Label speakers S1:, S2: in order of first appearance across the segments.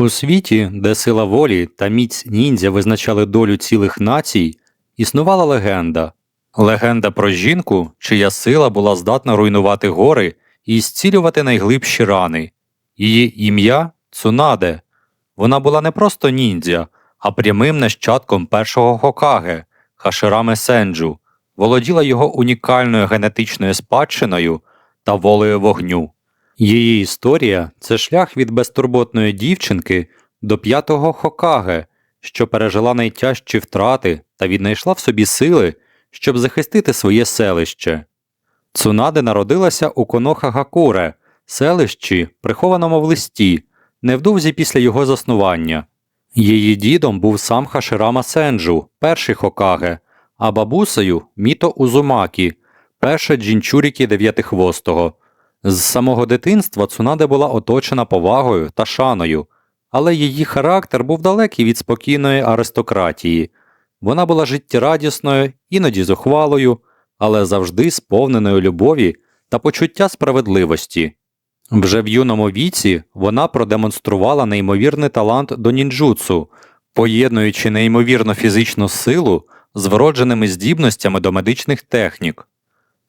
S1: У світі, де сила волі та міць ніндзя визначали долю цілих націй, існувала легенда. Легенда про жінку, чия сила була здатна руйнувати гори і зцілювати найглибші рани. Її ім'я Цунаде. Вона була не просто ніндзя, а прямим нащадком першого Хокаге Хашираме Сенджу, володіла його унікальною генетичною спадщиною та волею вогню. Її історія це шлях від безтурботної дівчинки до п'ятого Хокаге, що пережила найтяжчі втрати та віднайшла в собі сили, щоб захистити своє селище. Цунаде народилася у Коноха Гакуре, селищі, прихованому в листі, невдовзі після його заснування. Її дідом був сам Хаширама Сенджу, перший Хокаге, а бабусею Міто Узумакі, перша Джінчурікі Дев'ятихвостого. З самого дитинства Цунаде була оточена повагою та шаною, але її характер був далекий від спокійної аристократії. Вона була життєрадісною, іноді зухвалою, але завжди сповненою любові та почуття справедливості. Вже в юному віці вона продемонструвала неймовірний талант до нінджутсу, поєднуючи неймовірну фізичну силу з вродженими здібностями до медичних технік.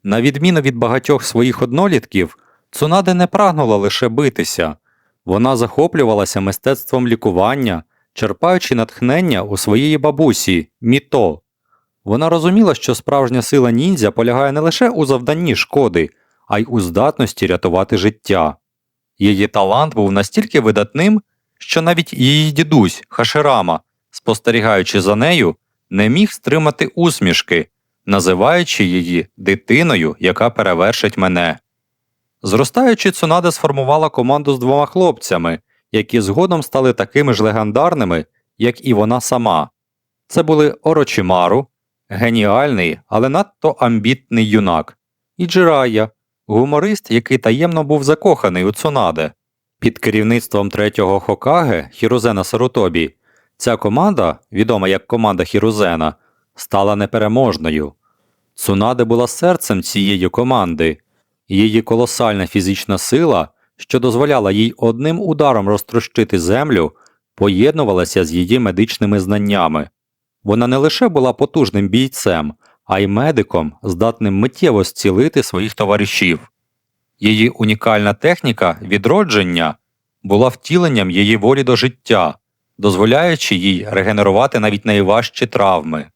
S1: На відміну від багатьох своїх однолітків, Цунаде не прагнула лише битися, вона захоплювалася мистецтвом лікування, черпаючи натхнення у своєї бабусі Міто. Вона розуміла, що справжня сила ніндзя полягає не лише у завданні шкоди, а й у здатності рятувати життя. Її талант був настільки видатним, що навіть її дідусь Хаширама, спостерігаючи за нею, не міг стримати усмішки, називаючи її дитиною, яка перевершить мене. Зростаючи, Цунада сформувала команду з двома хлопцями, які згодом стали такими ж легендарними, як і вона сама. Це були Орочимару, геніальний, але надто амбітний юнак, і Джирая, гуморист, який таємно був закоханий у Цунаде. Під керівництвом третього Хокаге Хірузена Сарутобі ця команда, відома як команда Хірузена, стала непереможною. Цунаде була серцем цієї команди. Її колосальна фізична сила, що дозволяла їй одним ударом розтрощити землю, поєднувалася з її медичними знаннями. Вона не лише була потужним бійцем, а й медиком, здатним миттєво зцілити своїх товаришів. Її унікальна техніка відродження була втіленням її волі до життя, дозволяючи їй регенерувати навіть найважчі травми.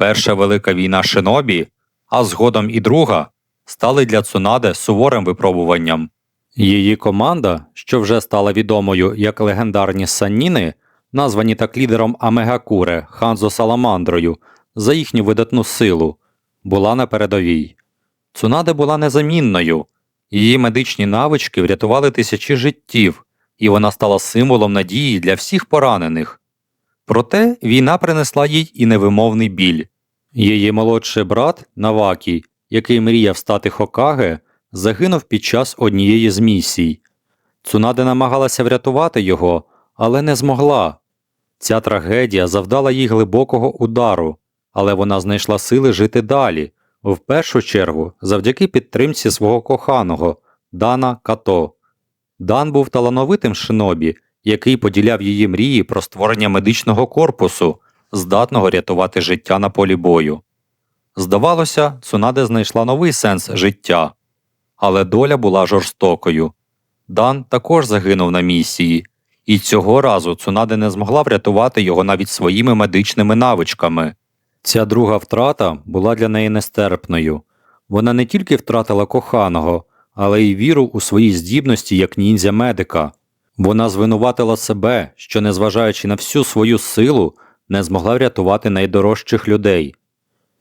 S1: Перша велика війна Шинобі, а згодом і друга, стали для Цунаде суворим випробуванням. Її команда, що вже стала відомою як легендарні Санніни, названі так лідером Амегакуре Ханзо Саламандрою за їхню видатну силу, була на передовій. Цунаде була незамінною, її медичні навички врятували тисячі життів, і вона стала символом надії для всіх поранених. Проте війна принесла їй і невимовний біль. Її молодший брат Навакій, який мріяв стати Хокаге, загинув під час однієї з місій. Цунаде намагалася врятувати його, але не змогла. Ця трагедія завдала їй глибокого удару, але вона знайшла сили жити далі, в першу чергу завдяки підтримці свого коханого Дана Като. Дан був талановитим шинобі, який поділяв її мрії про створення медичного корпусу, здатного рятувати життя на полі бою. Здавалося, Цунаде знайшла новий сенс життя, але доля була жорстокою. Дан також загинув на місії, і цього разу Цунаде не змогла врятувати його навіть своїми медичними навичками. Ця друга втрата була для неї нестерпною. Вона не тільки втратила коханого, але й віру у свої здібності як ніндзя медика. Вона звинуватила себе, що, незважаючи на всю свою силу, не змогла врятувати найдорожчих людей.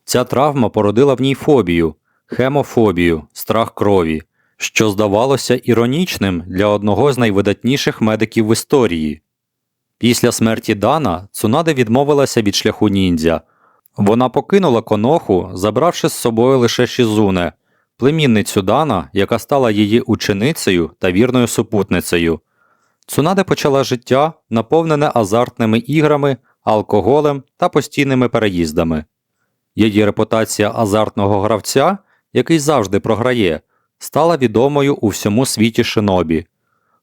S1: Ця травма породила в ній фобію, хемофобію, страх крові, що здавалося іронічним для одного з найвидатніших медиків в історії. Після смерті Дана Цунаде відмовилася від шляху ніндзя. Вона покинула коноху, забравши з собою лише Шізуне, племінницю Дана, яка стала її ученицею та вірною супутницею. Цунаде почала життя, наповнене азартними іграми, алкоголем та постійними переїздами. Її репутація азартного гравця, який завжди програє, стала відомою у всьому світі шинобі.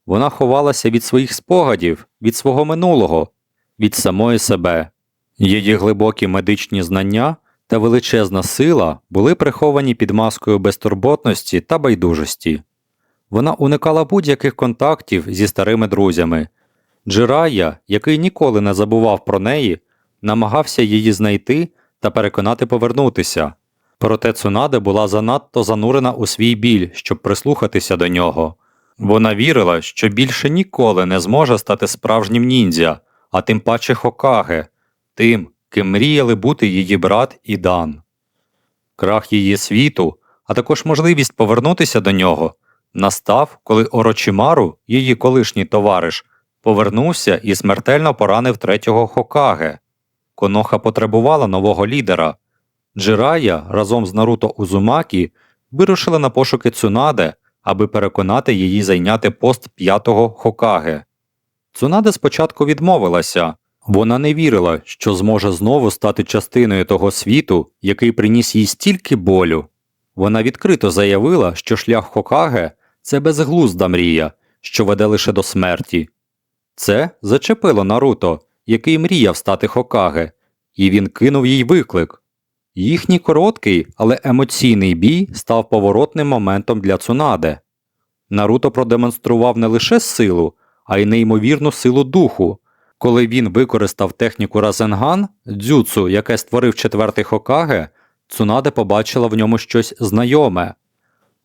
S1: Вона ховалася від своїх спогадів, від свого минулого, від самої себе. Її глибокі медичні знання та величезна сила були приховані під маскою безтурботності та байдужості. Вона уникала будь-яких контактів зі старими друзями. Джирая, який ніколи не забував про неї, намагався її знайти та переконати повернутися. Проте Цунаде була занадто занурена у свій біль, щоб прислухатися до нього. Вона вірила, що більше ніколи не зможе стати справжнім ніндзя, а тим паче Хокаге, тим, ким мріяли бути її брат і Дан. Крах її світу, а також можливість повернутися до нього, настав, коли Орочимару, її колишній товариш, повернувся і смертельно поранив третього Хокаге. Коноха потребувала нового лідера. Джирая разом з Наруто Узумакі вирушили на пошуки Цунаде, аби переконати її зайняти пост п'ятого Хокаге. Цунаде спочатку відмовилася, вона не вірила, що зможе знову стати частиною того світу, який приніс їй стільки болю. Вона відкрито заявила, що шлях Хокаге це безглузда мрія, що веде лише до смерті. Це зачепило Наруто, який мріяв стати Хокаге, і він кинув їй виклик. Їхній короткий, але емоційний бій став поворотним моментом для Цунаде. Наруто продемонстрував не лише силу, а й неймовірну силу духу. Коли він використав техніку Разенган, дзюцу, яке створив четвертий Хокаге, Цунаде побачила в ньому щось знайоме.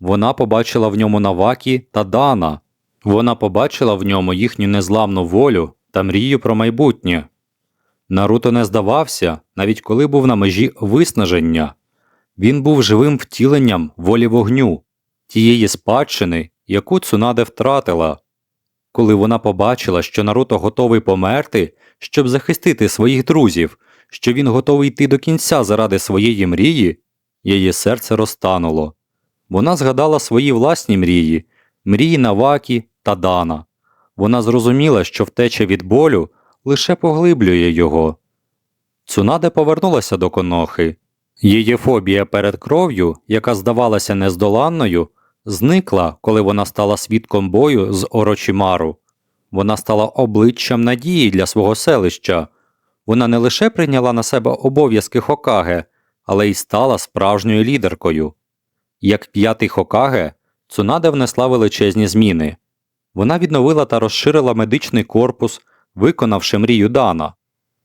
S1: Вона побачила в ньому Навакі та Дана. Вона побачила в ньому їхню незламну волю та мрію про майбутнє. Наруто не здавався, навіть коли був на межі виснаження. Він був живим втіленням волі вогню, тієї спадщини, яку Цунаде втратила. Коли вона побачила, що Наруто готовий померти, щоб захистити своїх друзів, що він готовий йти до кінця заради своєї мрії, її серце розтануло. Вона згадала свої власні мрії, мрії Навакі та Дана. Вона зрозуміла, що втеча від болю лише поглиблює його. Цунаде повернулася до конохи. Її фобія перед кров'ю, яка здавалася нездоланною, зникла, коли вона стала свідком бою з Орочимару. Вона стала обличчям надії для свого селища. Вона не лише прийняла на себе обов'язки Хокаге, але й стала справжньою лідеркою. Як п'ятий Хокаге, Цунаде внесла величезні зміни. Вона відновила та розширила медичний корпус, виконавши мрію Дана.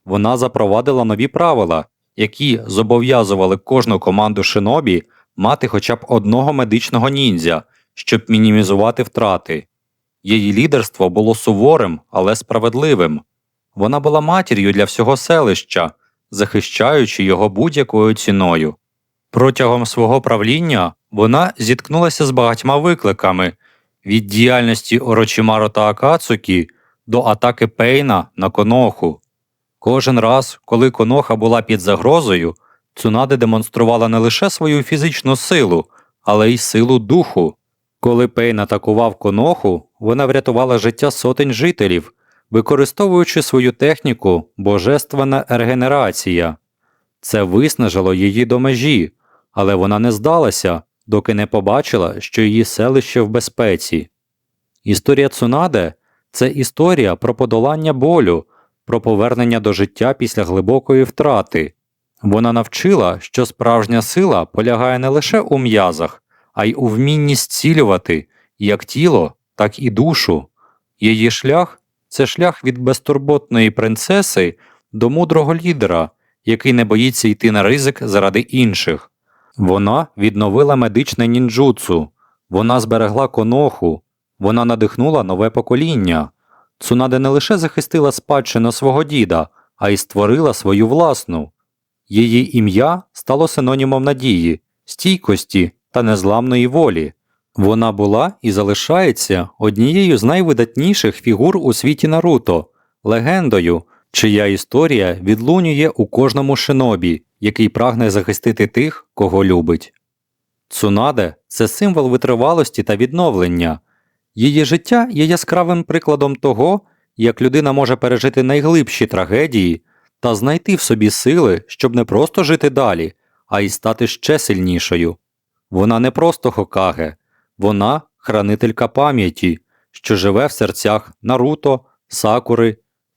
S1: Вона запровадила нові правила, які зобов'язували кожну команду шинобі мати хоча б одного медичного ніндзя, щоб мінімізувати втрати. Її лідерство було суворим, але справедливим. Вона була матір'ю для всього селища, захищаючи його будь-якою ціною. Протягом свого правління вона зіткнулася з багатьма викликами від діяльності Орочимаро та Акацукі до атаки Пейна на коноху. Кожен раз, коли коноха була під загрозою, Цунаде демонструвала не лише свою фізичну силу, але й силу духу. Коли Пейн атакував коноху, вона врятувала життя сотень жителів, використовуючи свою техніку Божественна регенерація. Це виснажило її до межі, але вона не здалася, доки не побачила, що її селище в безпеці. Історія Цунаде це історія про подолання болю, про повернення до життя після глибокої втрати. Вона навчила, що справжня сила полягає не лише у м'язах, а й у вмінні зцілювати як тіло, так і душу. Її шлях це шлях від безтурботної принцеси до мудрого лідера, який не боїться йти на ризик заради інших. Вона відновила медичне нінджутсу, вона зберегла коноху, вона надихнула нове покоління. Цунаде не лише захистила спадщину свого діда, а й створила свою власну. Її ім'я стало синонімом надії, стійкості та незламної волі. Вона була і залишається однією з найвидатніших фігур у світі Наруто, легендою, чия історія відлунює у кожному шинобі, який прагне захистити тих, кого любить. Цунаде це символ витривалості та відновлення. Її життя є яскравим прикладом того, як людина може пережити найглибші трагедії та знайти в собі сили, щоб не просто жити далі, а й стати ще сильнішою. Вона не просто Хокаге, вона хранителька пам'яті, що живе в серцях Наруто, Сакури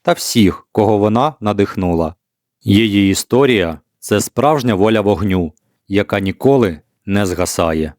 S1: та всіх, кого вона надихнула. Її історія це справжня воля вогню, яка ніколи не згасає.